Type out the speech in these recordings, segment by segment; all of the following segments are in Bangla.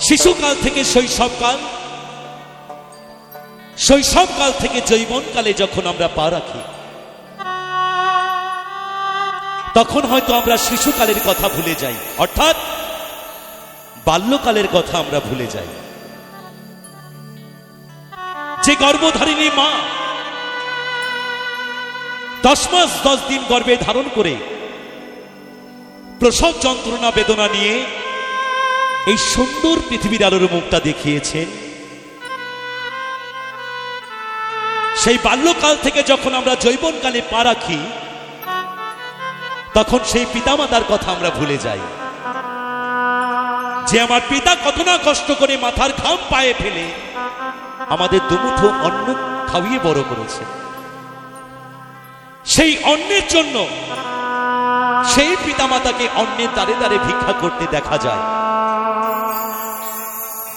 শিশুকাল থেকে শৈশবকাল শৈশবকাল থেকে যৌবনকালে যখন আমরা পা রাখি, তখন হয়তো আমরা শিশুকালের কথা ভুলে যাই। অর্থাৎ বাল্যকালের কথা আমরা ভুলে যাই। যে গর্ভধারিণী মা দশ মাস দশ দিন গর্ভে ধারণ করে প্রসব যন্ত্রণা, বেদনা নিয়ে এই সুন্দর পৃথিবীর আলোর মুখটা দেখিয়েছেন সেই বাল্যকাল থেকে যখন আমরা যৌবনকালে পা রাখি, তখন সেই পিতামাতার কথা আমরা ভুলে যাই। যে আমার পিতা কত না কষ্ট করে মাথার ঘাম পায়ে ফেলে আমাদের দুমুঠো অন্ন খাওয়িয়ে বড় করেছে। সেই অন্নের জন্য সেই পিতামাতাকে অন্যের দ্বারে দ্বারে ভিক্ষা করতে দেখা যায়।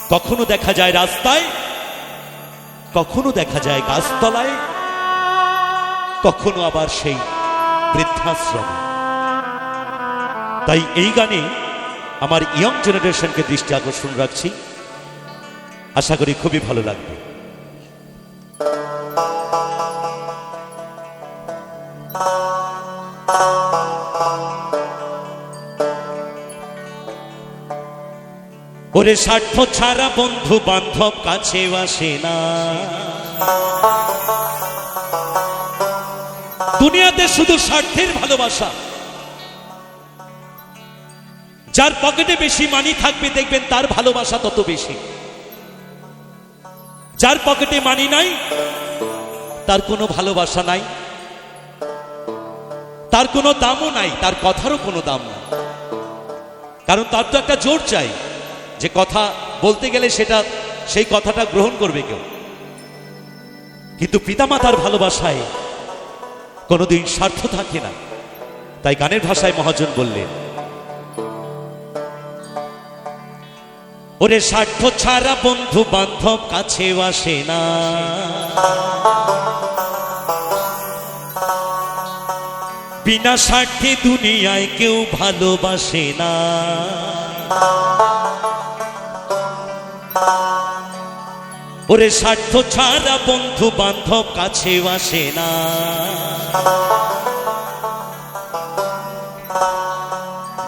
কখনো দেখা যায় রাস্তায়, কখনো দেখা যায় গাছতলায়, কখনো আবার সেই বৃদ্ধাশ্রমে। তাই এই গানে আমার ইয়ং জেনারেশনকে দৃষ্টি আকর্ষণ রাখছি। আশা করি খুবই ভালো লাগবে। ওরে স্বার্থ ছাড়া বন্ধু বান্ধব কাছে আসে না। দুনিয়াতে শুধু স্বার্থের ভালোবাসা। যার পকেটে বেশি মানি থাকবে, দেখবেন তার ভালোবাসা তত বেশি। যার পকেটে মানি নাই, তার কোনো ভালোবাসা নাই। তার কোনো দামও নাই, তার কথারও কোনো দাম নাই। কারণ তার তো একটা জোর চাই। যে কথা বলতে গেলে সেটা, সেই কথাটা গ্রহণ করবে কেউ। কিন্তু পিতামাতার ভালোবাসায় কোনোদিন স্বার্থ থাকে না। তাই গানের ভাষায় মহাজন বললেন, ওরে স্বার্থ ছাড়া বন্ধু বান্ধব কাছে আসে না। বিনা স্বার্থে দুনিয়ায় কেউ ভালোবাসে না। ওরে স্বার্থ ছাড়া বন্ধু বান্ধব কাছে আসে না।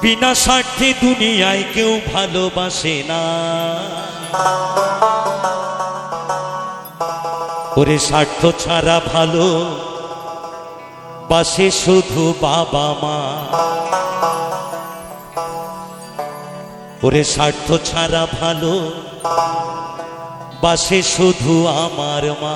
বিনা স্বার্থে দুনিয়ায় কেউ ভালোবাসে না। ওরে স্বার্থ ছাড়া ভালো বাসে শুধু বাবা মা। ওরে স্বার্থ ছাড়া ভালো বাসে শুধু আমার মা।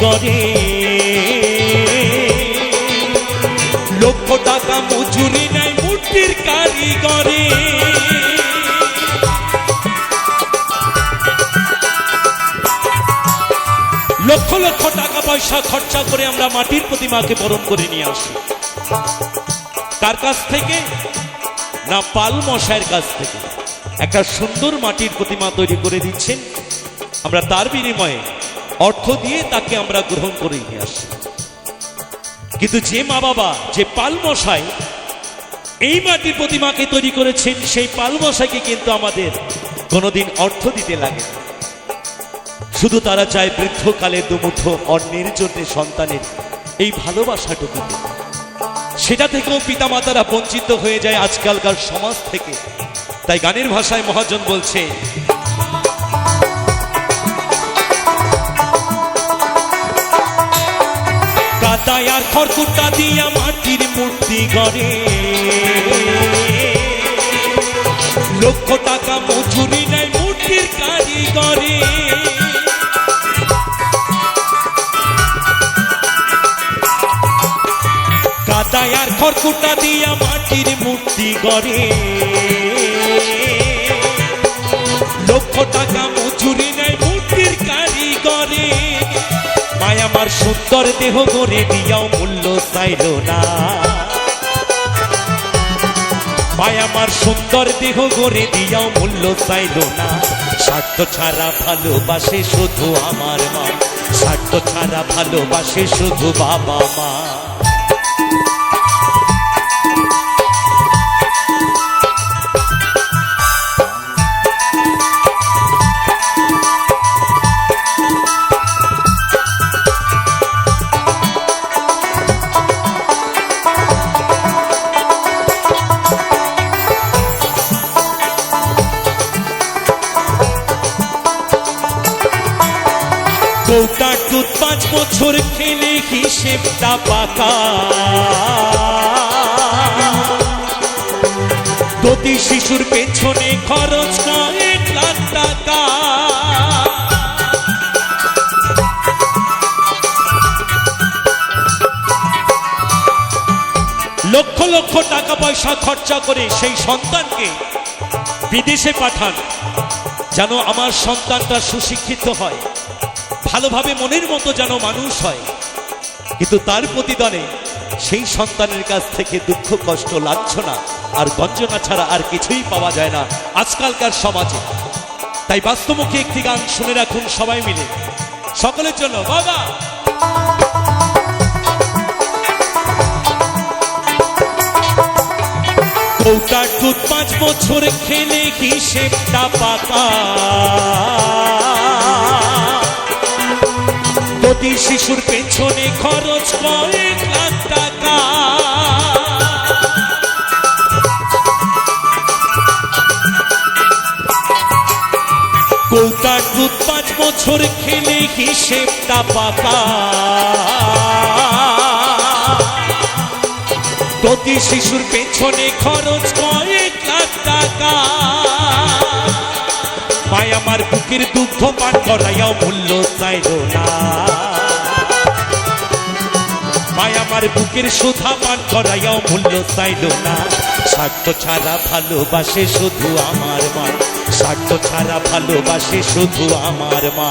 গড়ে লক্ষ টাকা মজুরি নেয় মূর্তির কারিগরে। লক্ষ লক্ষ টাকা পয়সা খরচা করে আমরা মাটির প্রতিমাকে বরণ করে নিয়ে আসি। কার কাছ থেকে না পাল মশাইয়ের কাছ থেকে। একটা সুন্দর মাটির প্রতিমা তৈরি করে দিচ্ছেন। আমরা তার বিনিময়ে অর্থ দিয়ে তাকে আমরা গ্রহণ করে নিয়ে আসি। কিন্তু যে মা বাবা, যে পাল মশাই এই মাটির প্রতিমাকে তৈরি করেছেন, সেই পালমশাইকে কিন্তু আমাদের কোনোদিন অর্থ দিতে লাগে শুধু তারা চায় বৃদ্ধকালে দুমুঠো অন্যের জন্য সন্তানের এই ভালোবাসাটুকু। সেটা থেকেও পিতামাতারা বঞ্চিত হয়ে যায় আজকালকার সমাজ থেকে। তাই গানের ভাষায় মহাজন বলছে কাদায় আর খড়কুটা দিয়া মাটির মূর্তি গড়ে। লক্ষ টাকা মজুরি নেয় মূর্তির কারিগরে। কাদায় আর খড়কুটা দিয়া মাটির মূর্তি গড়ে। লক্ষ টাকা মজুরি নেয় মূর্তির কারিগরে। মায় আমার সুন্দর দেহ গড়ে দিয়াও মূল্য চাইল না। মায় আমার সুন্দর দেহ গড়ে দিয়াও মূল্য চাইল না। স্বার্থ ছাড়া ভালোবাসে শুধু আমার মা। স্বার্থ ছাড়া ভালোবাসে শুধু বাবা মা। কৌটার দুধ পাঁচ বছর খেলে হিসেবটা পাকা। প্রতি শিশুর পেছনে খরচ কয়েক লাখ টাকা। লক্ষ লক্ষ টাকা পয়সা খরচা করে সেই সন্তানকে বিদেশে পাঠান, যেন আমার সন্তানটা সুশিক্ষিত হয়। ভালোভাবে মনের মতো যেন মানুষ হয়। কিন্তু তার প্রতিদানে সেই সন্তানের কাছ থেকে দুঃখ, কষ্ট, লাঞ্ছনা আর গঞ্জনা ছাড়া আর কিছুই পাওয়া যায় না আজকালকার সমাজে। তাই বাস্তবমুখী একটি গান শুনে রাখুন সবাই মিলে। সকলের জন্য বাবা। কৌটার দুধ পাঁচ বছর খেলে হিসেবটা পাকা শিশুর পেছনে খরচ কয়েক লাখ টাকা। কৌটার দুধ পাঁচ বছর খেলে হিসেবটা পাকা। প্রতি শিশুর পেছনে খরচ কয়েক লাখ টাকা। মায় আমার বুকের দুগ্ধ পান করাইয়াও মূল্য চাইল না। আমার বুকের সুধা পান করাইয়াও মূল্য চাইল না। স্বার্থ ছাড়া ভালোবাসে শুধু আমার মা। স্বার্থ ছাড়া ভালোবাসে শুধু আমার মা।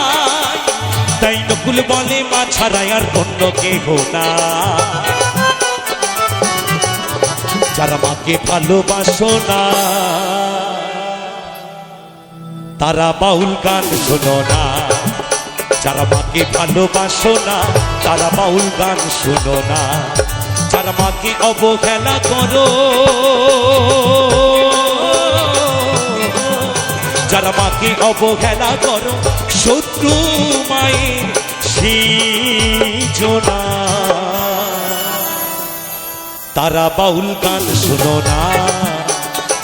নকুল বলে মা ছাড়াই আর অন্য কেহ না। যারা মাকে ভালোবাসো না, তারা বাউল গান শোনো না। যারা মাকে ভালোবাসো না, তারা বাউল গান শোনো না। যারা মাকে অবহেলা করো, যারা মাকে অবহেলা করো, শত্রু মায়ের সৃজনা তারা বাউল গান শোনো না,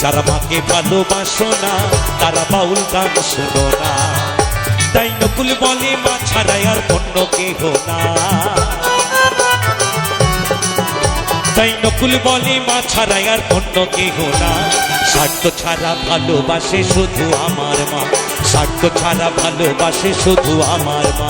যারা মাকে ভালোবাসো না, তারা বাউল গান শোনো না। তাই নকুল বলে, মা ছাড়াই আর অন্য কেহ না। তাই নকুল বলে, মা ছাড়াই আর অন্য কেহ না। স্বার্থ ছাড়া ভালোবাসে শুধু আমার মা। স্বার্থ ছাড়া ভালোবাসে শুধু আমার মা।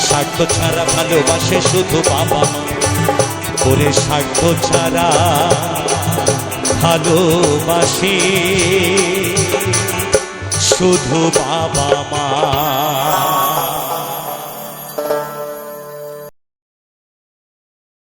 স্বার্থ ছাড়া ভালোবাসে শুধু বাবা মা। করে স্বার্থ ছাড়া ভালোবাসি শুধু বাবা মা।